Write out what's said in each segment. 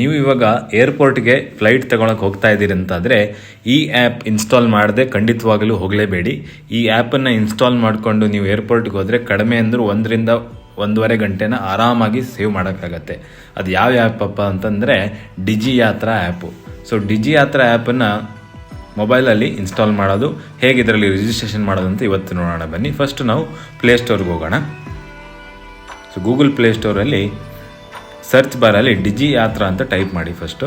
ನೀವು ಇವಾಗ ಏರ್ಪೋರ್ಟ್ಗೆ ಫ್ಲೈಟ್ ತಗೊಳಕ್ಕೆ ಹೋಗ್ತಾ ಇದ್ದೀರಿ ಅಂತಂದ್ರೆ ಈ ಆ್ಯಪ್ ಇನ್ಸ್ಟಾಲ್ ಮಾಡದೆ ಖಂಡಿತವಾಗಲೂ ಹೋಗಲೇಬೇಡಿ. ಈ ಆ್ಯಪನ್ನು ಇನ್ಸ್ಟಾಲ್ ಮಾಡಿಕೊಂಡು ನೀವು ಏರ್ಪೋರ್ಟ್ಗೆ ಹೋದರೆ ಕಡಿಮೆ ಅಂದರೂ ಒಂದರಿಂದ ಒಂದೂವರೆ ಗಂಟೆನ ಆರಾಮಾಗಿ ಸೇವ್ ಮಾಡೋಕ್ಕಾಗತ್ತೆ. ಅದು ಯಾವ ಆ್ಯಪಪ್ಪ ಅಂತಂದರೆ ಡಿಜಿ ಯಾತ್ರಾ ಆ್ಯಪು ಸೊ ಡಿಜಿ ಯಾತ್ರಾ ಆ್ಯಪನ್ನು ಮೊಬೈಲಲ್ಲಿ ಇನ್ಸ್ಟಾಲ್ ಮಾಡೋದು ಹೇಗೆ ಇದರಲ್ಲಿ ರಿಜಿಸ್ಟ್ರೇಷನ್ ಮಾಡೋದು ಅಂತ ಇವತ್ತು ನೋಡೋಣ ಬನ್ನಿ. ಫಸ್ಟ್ ನಾವು ಪ್ಲೇಸ್ಟೋರ್ಗೆ ಹೋಗೋಣ. ಸೊ ಗೂಗಲ್ ಪ್ಲೇಸ್ಟೋರಲ್ಲಿ ಸರ್ಚ್ ಬಾರಲ್ಲಿ ಡಿಜಿ ಯಾತ್ರಾ ಅಂತ ಟೈಪ್ ಮಾಡಿ ಫಸ್ಟು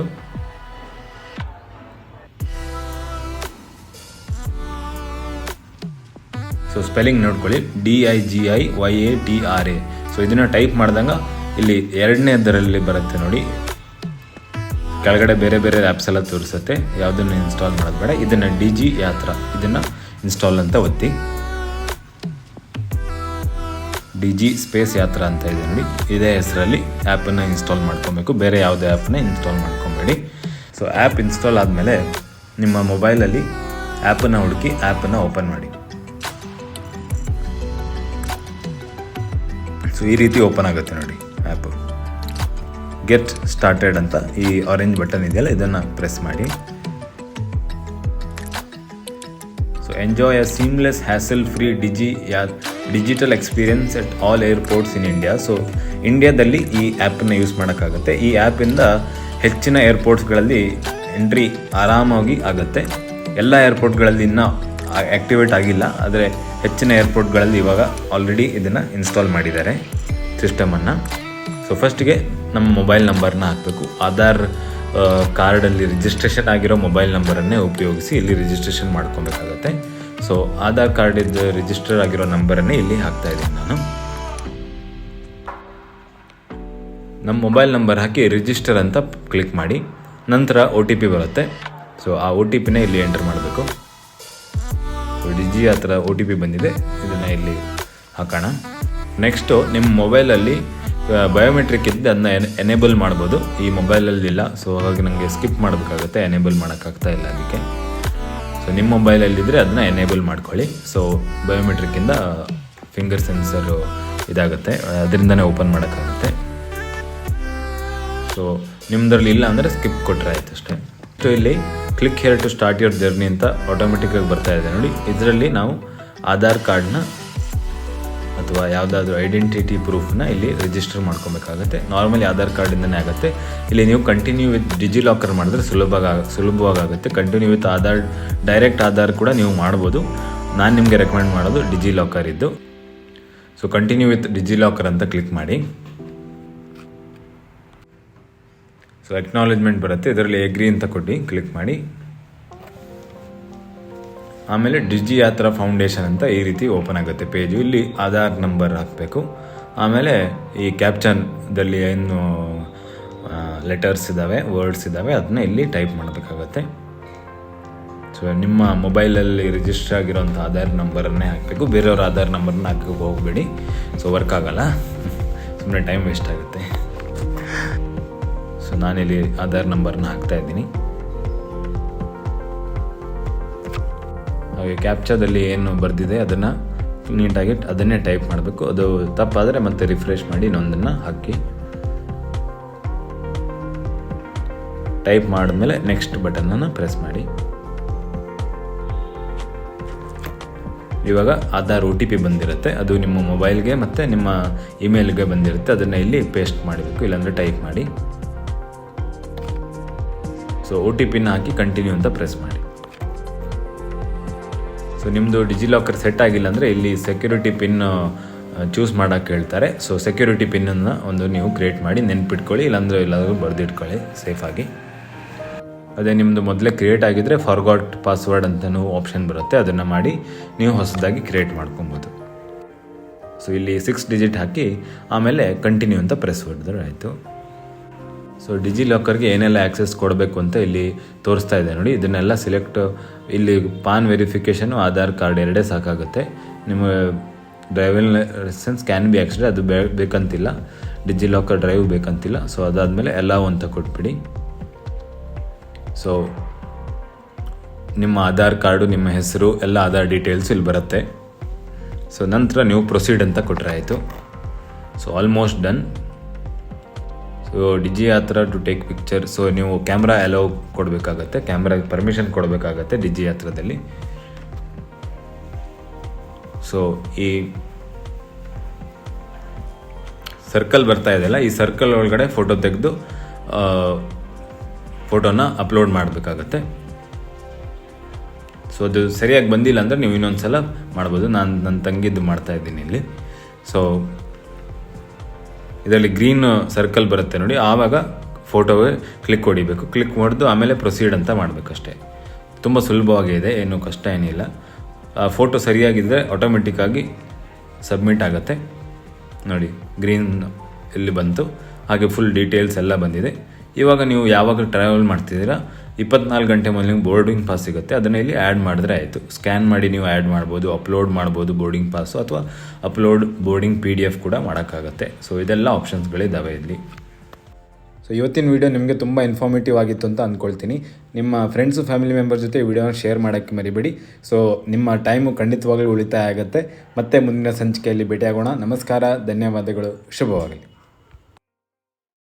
ಸೊ ಸ್ಪೆಲ್ಲಿಂಗ್ ನೋಡ್ಕೊಳ್ಳಿ. D I G I Y A T R A so ಇದನ್ನು ಟೈಪ್ ಮಾಡಿದಾಗ ಇಲ್ಲಿ ಎರಡನೇದರಲ್ಲಿ ಬರುತ್ತೆ ನೋಡಿ. ಕೆಳಗಡೆ ಬೇರೆ ಬೇರೆ ಆ್ಯಪ್ಸ್ ಎಲ್ಲ ತೋರಿಸುತ್ತೆ. ಯಾವುದನ್ನು ಇನ್ಸ್ಟಾಲ್ ಮಾಡೋದು ಬೇಡ. ಇದನ್ನು ಡಿ ಜಿ ಯಾತ್ರಾ ಇದನ್ನು ಇನ್ಸ್ಟಾಲ್ ಅಂತ ಒತ್ತಿ. ಡಿ ಜಿ ಸ್ಪೇಸ್ ಯಾತ್ರಾ ಅಂತ ಇದೆ ನೋಡಿ. ಇದೇ ಹೆಸರಲ್ಲಿ ಆ್ಯಪನ್ನು ಇನ್ಸ್ಟಾಲ್ ಮಾಡ್ಕೊಬೇಕು. ಬೇರೆ ಯಾವುದೇ ಆ್ಯಪ್ನ ಇನ್ಸ್ಟಾಲ್ ಮಾಡ್ಕೊಬೇಡಿ. ಸೊ, ಆ್ಯಪ್ ಇನ್ಸ್ಟಾಲ್ ಆದಮೇಲೆ ನಿಮ್ಮ ಮೊಬೈಲಲ್ಲಿ ಆ್ಯಪನ್ನು ಹುಡುಕಿ ಆ್ಯಪನ್ನು ಓಪನ್ ಮಾಡಿ. ಸೊ, ಈ ರೀತಿ ಓಪನ್ ಆಗುತ್ತೆ ನೋಡಿ ಆ್ಯಪು. ಗೆಟ್ ಸ್ಟಾರ್ಟೆಡ್ ಅಂತ ಈ ಆರೆಂಜ್ ಬಟನ್ ಇದೆಯಲ್ಲ, ಇದನ್ನು ಪ್ರೆಸ್ ಮಾಡಿ. Enjoy a seamless hassle free digi yeah digital experience at all airports in India so ಇಂಡಿಯಾದಲ್ಲಿ ಈ ಆ್ಯಪನ್ನು ಯೂಸ್ ಮಾಡೋಕ್ಕಾಗುತ್ತೆ. ಈ ಆ್ಯಪಿಂದ ಹೆಚ್ಚಿನ ಏರ್ಪೋರ್ಟ್ಸ್ಗಳಲ್ಲಿ ಎಂಟ್ರಿ ಆರಾಮಾಗಿ ಆಗುತ್ತೆ. ಎಲ್ಲ ಏರ್ಪೋರ್ಟ್ಗಳಲ್ಲಿ ಇನ್ನೂ ಆ್ಯಕ್ಟಿವೇಟ್ ಆಗಿಲ್ಲ. ಆದರೆ ಹೆಚ್ಚಿನ ಏರ್ಪೋರ್ಟ್ಗಳಲ್ಲಿ ಇವಾಗ ಆಲ್ರೆಡಿ ಇದನ್ನು ಇನ್ಸ್ಟಾಲ್ ಮಾಡಿದ್ದಾರೆ. ಸಿಸ್ಟಮನ್ನು ಸೊ ಫಸ್ಟಿಗೆ ನಮ್ಮ ಮೊಬೈಲ್ ನಂಬರ್ನ ಹಾಕಬೇಕು. ಆಧಾರ್ ಕಾರ್ಡಲ್ಲಿ ರಿಜಿಸ್ಟ್ರೇಷನ್ ಆಗಿರೋ ಮೊಬೈಲ್ ನಂಬರನ್ನೇ ಉಪಯೋಗಿಸಿ ಇಲ್ಲಿ ರಿಜಿಸ್ಟ್ರೇಷನ್ ಮಾಡ್ಕೊಬೇಕಾಗತ್ತೆ. ಸೊ ಆಧಾರ್ ಕಾರ್ಡಿದ್ದು ರಿಜಿಸ್ಟರ್ ಆಗಿರೋ ನಂಬರನ್ನೇ ಇಲ್ಲಿ ಹಾಕ್ತಾ ಇದ್ದೀನಿ ನಾನು. ನಮ್ಮ ಮೊಬೈಲ್ ನಂಬರ್ ಹಾಕಿ ರಿಜಿಸ್ಟರ್ ಅಂತ ಕ್ಲಿಕ್ ಮಾಡಿ, ನಂತರ ಒ ಟಿ ಪಿ ಬರುತ್ತೆ. ಸೊ ಆ ಒ ಟಿ ಪಿನೇ ಇಲ್ಲಿ ಎಂಟರ್ ಮಾಡಬೇಕು. ಡಿಜಿ ಹತ್ರ ಒ ಟಿ ಪಿ ಬಂದಿದೆ. ಇದನ್ನು ಇಲ್ಲಿ ಹಾಕೋಣ. ನೆಕ್ಸ್ಟು ನಿಮ್ಮ ಮೊಬೈಲಲ್ಲಿ ಬಯೋಮೆಟ್ರಿಕ್ ಇದ್ದು ಅದನ್ನ ಎನೇಬಲ್ ಮಾಡ್ಬೋದು. ಈ ಮೊಬೈಲಲ್ಲಿ ಇಲ್ಲ. ಸೊ ಹಾಗಾಗಿ ನನಗೆ ಸ್ಕಿಪ್ ಮಾಡಬೇಕಾಗುತ್ತೆ. ಎನೇಬಲ್ ಮಾಡೋಕ್ಕಾಗ್ತಾ ಇಲ್ಲ ಅದಕ್ಕೆ. ಸೊ ನಿಮ್ಮ ಮೊಬೈಲಲ್ಲಿದ್ದರೆ ಅದನ್ನ ಎನೇಬಲ್ ಮಾಡ್ಕೊಳ್ಳಿ. ಸೊ ಬಯೋಮೆಟ್ರಿಕ್ಕಿಂದ ಫಿಂಗರ್ ಸೆನ್ಸರು ಇದಾಗುತ್ತೆ. ಅದರಿಂದನೇ ಓಪನ್ ಮಾಡೋಕ್ಕಾಗುತ್ತೆ. ಸೊ ನಿಮ್ಮದ್ರಲ್ಲಿ ಇಲ್ಲ ಅಂದರೆ ಸ್ಕಿಪ್ ಕೊಟ್ಟರೆ ಆಯ್ತು ಅಷ್ಟೇ. ಸೊ ಇಲ್ಲಿ click here to start your journey ಅಂತ ಆಟೋಮೆಟಿಕ್ಕಾಗಿ ಬರ್ತಾ ಇದೆ ನೋಡಿ. ಇದರಲ್ಲಿ ನಾವು ಆಧಾರ್ ಕಾರ್ಡ್ನ ಅಥವಾ ಯಾವುದಾದ್ರೂ ಐಡೆಂಟಿಟಿ ಪ್ರೂಫ್ನ ಇಲ್ಲಿ ರಿಜಿಸ್ಟರ್ ಮಾಡ್ಕೊಬೇಕಾಗುತ್ತೆ. ನಾರ್ಮಲಿ ಆಧಾರ್ ಕಾರ್ಡಿಂದನೇ ಆಗುತ್ತೆ. ಇಲ್ಲಿ ನೀವು ಕಂಟಿನ್ಯೂ ವಿತ್ ಡಿಜಿ ಲಾಕರ್ ಮಾಡಿದ್ರೆ ಸುಲಭ ಸುಲಭವಾಗಿ ಆಗುತ್ತೆ continue with Aadhaar direct Aadhaar ಕೂಡ ನೀವು ಮಾಡ್ಬೋದು. ನಾನು ನಿಮಗೆ ರೆಕಮೆಂಡ್ ಮಾಡೋದು ಡಿಜಿ ಲಾಕರ್ ಇದ್ದು. So continue with DigiLocker ಅಂತ ಕ್ಲಿಕ್ ಮಾಡಿ. ಸೊ ಎಕ್ನಾಲೆಜ್ಮೆಂಟ್ ಬರುತ್ತೆ. ಇದರಲ್ಲಿ ಎಗ್ರಿ ಅಂತ ಕೊಟ್ಟು ಕ್ಲಿಕ್ ಮಾಡಿ. ಆಮೇಲೆ ಡಿಜಿ ಯಾತ್ರಾ ಫೌಂಡೇಶನ್ ಅಂತ ಈ ರೀತಿ ಓಪನ್ ಆಗುತ್ತೆ ಪೇಜು. ಇಲ್ಲಿ ಆಧಾರ್ ನಂಬರ್ ಹಾಕಬೇಕು. ಆಮೇಲೆ ಈ ಕ್ಯಾಪ್ಚನ್ದಲ್ಲಿ ಏನು ಲೆಟರ್ಸ್ ಇದ್ದಾವೆ ವರ್ಡ್ಸ್ ಇದ್ದಾವೆ ಅದನ್ನ ಇಲ್ಲಿ ಟೈಪ್ ಮಾಡಬೇಕಾಗತ್ತೆ. ಸೊ ನಿಮ್ಮ ಮೊಬೈಲಲ್ಲಿ ರಿಜಿಸ್ಟರ್ ಆಗಿರೋಂಥ ಆಧಾರ್ ನಂಬರನ್ನೇ ಹಾಕಬೇಕು. ಬೇರೆಯವ್ರ ಆಧಾರ್ ನಂಬರ್ನ ಹಾಕಿ ಹೋಗಬೇಡಿ. ಸೊ ವರ್ಕ್ ಆಗಲ್ಲ. ಸುಮ್ಮನೆ ಟೈಮ್ ವೇಸ್ಟ್ ಆಗುತ್ತೆ. ಸೊ ನಾನಿಲ್ಲಿ ಆಧಾರ್ ನಂಬರ್ನ ಹಾಕ್ತಾ ಇದ್ದೀನಿ. ಹಾಗೆ ಕ್ಯಾಪ್ಚಾದಲ್ಲಿ ಏನು ಬರೆದಿದೆ ಅದನ್ನು ನೀಟಾಗಿ ಅದನ್ನೇ ಟೈಪ್ ಮಾಡಬೇಕು. ಅದು ತಪ್ಪಾದರೆ ಮತ್ತೆ ರಿಫ್ರೆಶ್ ಮಾಡಿ ಇನ್ನೊಂದನ್ನು ಹಾಕಿ. ಟೈಪ್ ಮಾಡಿದ್ಮೇಲೆ ನೆಕ್ಸ್ಟ್ ಬಟನನ್ನು ಪ್ರೆಸ್ ಮಾಡಿ. ಇವಾಗ ಆಧಾರ್ ಒ ಟಿ ಪಿ ಬಂದಿರುತ್ತೆ. ಅದು ನಿಮ್ಮ ಮೊಬೈಲ್ಗೆ ಮತ್ತು ನಿಮ್ಮ ಇಮೇಲ್ಗೆ ಬಂದಿರುತ್ತೆ. ಅದನ್ನು ಇಲ್ಲಿ ಪೇಸ್ಟ್ ಮಾಡಬೇಕು. ಇಲ್ಲಾಂದರೆ ಟೈಪ್ ಮಾಡಿ. ಸೊ ಒ ಟಿ ಪಿನ ಹಾಕಿ ಕಂಟಿನ್ಯೂ ಅಂತ ಪ್ರೆಸ್ ಮಾಡಿ. ಸೊ ನಿಮ್ಮದು ಡಿಜಿಲಾಕರ್ ಸೆಟ್ ಆಗಿಲ್ಲ ಅಂದರೆ ಇಲ್ಲಿ ಸೆಕ್ಯೂರಿಟಿ ಪಿನ್ ಚೂಸ್ ಮಾಡೋಕ್ಕೆ ಹೇಳ್ತಾರೆ. ಸೊ ಸೆಕ್ಯೂರಿಟಿ ಪಿನ್ನನ್ನು ಒಂದು ನೀವು ಕ್ರಿಯೇಟ್ ಮಾಡಿ ನೆನ್ಪಿಟ್ಕೊಳ್ಳಿ, ಇಲ್ಲಾಂದರೆ ಎಲ್ಲಾದರೂ ಬರೆದಿಟ್ಕೊಳ್ಳಿ ಸೇಫಾಗಿ ಅದೇ ನಿಮ್ಮದು ಮೊದಲೇ ಕ್ರಿಯೇಟ್ ಆಗಿದ್ದರೆ ಫಾರ್ಗಾಟ್ ಪಾಸ್ವರ್ಡ್ ಅಂತಲೂ ಆಪ್ಷನ್ ಬರುತ್ತೆ. ಅದನ್ನು ಮಾಡಿ ನೀವು ಹೊಸದಾಗಿ ಕ್ರಿಯೇಟ್ ಮಾಡ್ಕೊಬೋದು. ಸೊ ಇಲ್ಲಿ ಸಿಕ್ಸ್ ಡಿಜಿಟ್ ಹಾಕಿ, ಆಮೇಲೆ ಕಂಟಿನ್ಯೂ ಅಂತ ಪ್ರೆಸ್ ಹೊಡೆದ್ರೆ ಆಯಿತು ಸೊ ಡಿಜಿ ಲಾಕರ್ಗೆ ಏನೆಲ್ಲ ಆ್ಯಕ್ಸೆಸ್ ಕೊಡಬೇಕು ಅಂತ ಇಲ್ಲಿ ತೋರಿಸ್ತಾ ಇದೆ ನೋಡಿ. ಇದನ್ನೆಲ್ಲ ಸೆಲೆಕ್ಟ್ ಇಲ್ಲಿ ಪಾನ್ ವೆರಿಫಿಕೇಷನು ಆಧಾರ್ ಕಾರ್ಡ್ ಎರಡೇ ಸಾಕಾಗುತ್ತೆ. ನಿಮ್ಮ driving licence can be accessed ಅದು ಬೇ, ಬೇಕಂತಿಲ್ಲ. ಡಿಜಿ ಲಾಕರ್ ಡ್ರೈವ್ ಬೇಕಂತಿಲ್ಲ. ಸೊ ಅದಾದಮೇಲೆ ಎಲ್ಲವೂ ಅಂತ ಕೊಟ್ಬಿಡಿ. ಸೊ ನಿಮ್ಮ ಆಧಾರ್ ಕಾರ್ಡು ನಿಮ್ಮ ಹೆಸರು, ಎಲ್ಲ ಆಧಾರ್ ಡೀಟೇಲ್ಸ್ ಇಲ್ಲಿ ಬರುತ್ತೆ. ಸೊ ನಂತರ ನೀವು ಪ್ರೊಸೀಡ್ ಅಂತ ಕೊಟ್ಟರೆ ಆಯಿತು. So almost done Digi Yatra to take picture so ನೀವು ಕ್ಯಾಮ್ರಾ ಅಲೋ ಕೊಡಬೇಕಾಗತ್ತೆ. ಕ್ಯಾಮ್ರಾ ಪರ್ಮಿಷನ್ ಕೊಡಬೇಕಾಗತ್ತೆ ಡಿಜಿ ಹತ್ರದಲ್ಲಿ ಸೊ ಈ ಸರ್ಕಲ್ ಬರ್ತಾ ಇದೆಯಲ್ಲ ಈ ಸರ್ಕಲ್ ಒಳಗಡೆ ಫೋಟೋ ತೆಗೆದು ಫೋಟೋನ ಅಪ್ಲೋಡ್ ಮಾಡಬೇಕಾಗತ್ತೆ. ಸೊ ಅದು ಸರಿಯಾಗಿ ಬಂದಿಲ್ಲ ಅಂದರೆ ನೀವು ಇನ್ನೊಂದು ಸಲ ಮಾಡ್ಬೋದು. ನಾನು ನನ್ನ ತಂಗಿದ್ದು ಮಾಡ್ತಾ ಇದ್ದೀನಿ ಇಲ್ಲಿ. ಸೊ ಇದರಲ್ಲಿ ಗ್ರೀನ್ ಸರ್ಕಲ್ ಬರುತ್ತೆ ನೋಡಿ. ಆವಾಗ ಫೋಟೋವೇ ಕ್ಲಿಕ್ ಹೊಡಿಬೇಕು. ಕ್ಲಿಕ್ ಮಾಡಿದ್ದು ಆಮೇಲೆ ಪ್ರೊಸೀಡ್ ಅಂತ ಮಾಡಬೇಕಷ್ಟೇ. ತುಂಬ ಸುಲಭವಾಗಿದೆ ಏನು ಕಷ್ಟ ಏನಿಲ್ಲ. ಫೋಟೋ ಸರಿಯಾಗಿದ್ದರೆ ಆಟೋಮೆಟಿಕ್ಕಾಗಿ ಸಬ್ಮಿಟ್ ಆಗುತ್ತೆ. ನೋಡಿ ಗ್ರೀನ್ ಇಲ್ಲಿ ಬಂತು. ಹಾಗೆ ಫುಲ್ ಡೀಟೇಲ್ಸ್ ಎಲ್ಲ ಬಂದಿದೆ. ಇವಾಗ ನೀವು ಯಾವಾಗ ಟ್ರಾವೆಲ್ ಮಾಡ್ತಿದ್ದೀರಾ? ಇಪ್ಪತ್ನಾಲ್ಕು ಗಂಟೆ ಮೇಲೆ ನಿಮ್ಗೆ ಬೋರ್ಡಿಂಗ್ ಪಾಸ್ ಸಿಗುತ್ತೆ. ಅದನ್ನ ಇಲ್ಲಿ ಆ್ಯಡ್ ಮಾಡಿದ್ರೆ ಆಯಿತು. ಸ್ಕ್ಯಾನ್ ಮಾಡಿ ನೀವು ಆ್ಯಡ್ ಮಾಡ್ಬೋದು, ಅಪ್ಲೋಡ್ ಮಾಡ್ಬೋದು ಬೋರ್ಡಿಂಗ್ ಪಾಸು ಅಥವಾ upload boarding P D F ಕೂಡ ಮಾಡೋಕ್ಕಾಗುತ್ತೆ. ಸೊ ಇದೆಲ್ಲ ಆಪ್ಷನ್ಸ್ಗಳಿದ್ದಾವೆ ಇಲ್ಲಿ. ಸೊ ಇವತ್ತಿನ ವಿಡಿಯೋ ನಿಮಗೆ ತುಂಬ ಇನ್ಫಾರ್ಮೇಟಿವ್ ಆಗಿತ್ತು ಅಂತ ಅಂದ್ಕೊಳ್ತೀನಿ ನಿಮ್ಮ ಫ್ರೆಂಡ್ಸು ಫ್ಯಾಮಿಲಿ ಮೆಂಬರ್ ಜೊತೆ ವಿಡಿಯೋನ ಶೇರ್ ಮಾಡೋಕ್ಕೆ ಮರಿಬೇಡಿ. ಸೊ ನಿಮ್ಮ ಟೈಮು ಖಂಡಿತವಾಗಲೂ ಉಳಿತಾಯ ಆಗುತ್ತೆ. ಮತ್ತೆ ಮುಂದಿನ ಸಂಚಿಕೆಯಲ್ಲಿ ಭೇಟಿಯಾಗೋಣ. ನಮಸ್ಕಾರ, ಧನ್ಯವಾದಗಳು. ಶುಭವಾಗಲಿ.